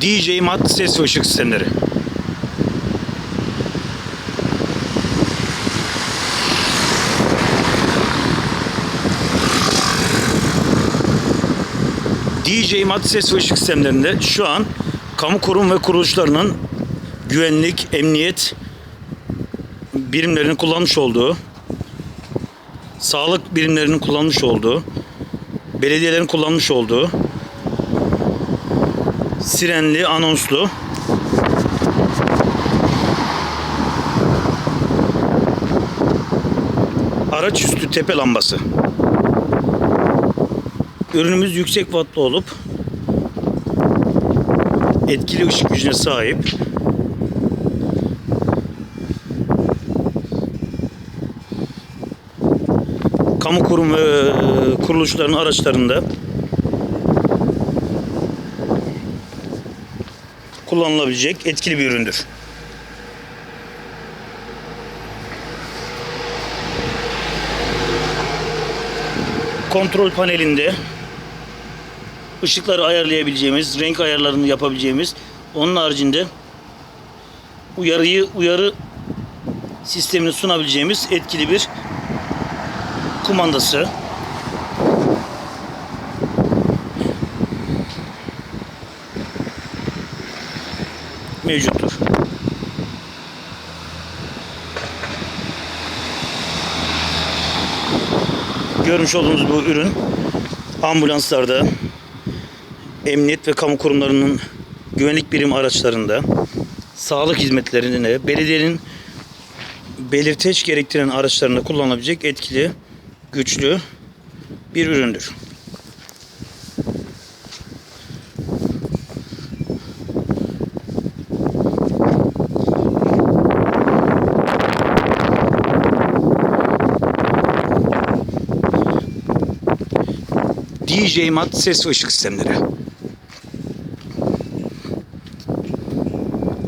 DJ Mat ses ve ışık sistemleri. DJ Mat ses ve ışık sistemlerinde şu an kamu kurum ve kuruluşlarının güvenlik, emniyet birimlerinin kullanmış olduğu, sağlık birimlerinin kullanmış olduğu, belediyelerin kullanmış olduğu sirenli, anonslu araç üstü tepe lambası. Ürünümüz yüksek wattlı olup etkili ışık gücüne sahip. Kamu kurum ve e, kuruluşların araçlarında kullanılabilecek etkili bir üründür. Kontrol panelinde ışıkları ayarlayabileceğimiz, renk ayarlarını yapabileceğimiz, onun haricinde uyarıyı uyarı sistemini sunabileceğimiz etkili bir kumandası. Mevcuttur. Görmüş olduğunuz bu ürün ambulanslarda, emniyet ve kamu kurumlarının güvenlik birim araçlarında, sağlık hizmetlerinde, belediyenin belirteç gerektiren araçlarında kullanılabilecek etkili, güçlü bir üründür. DJ Mat ses ve ışık sistemleri.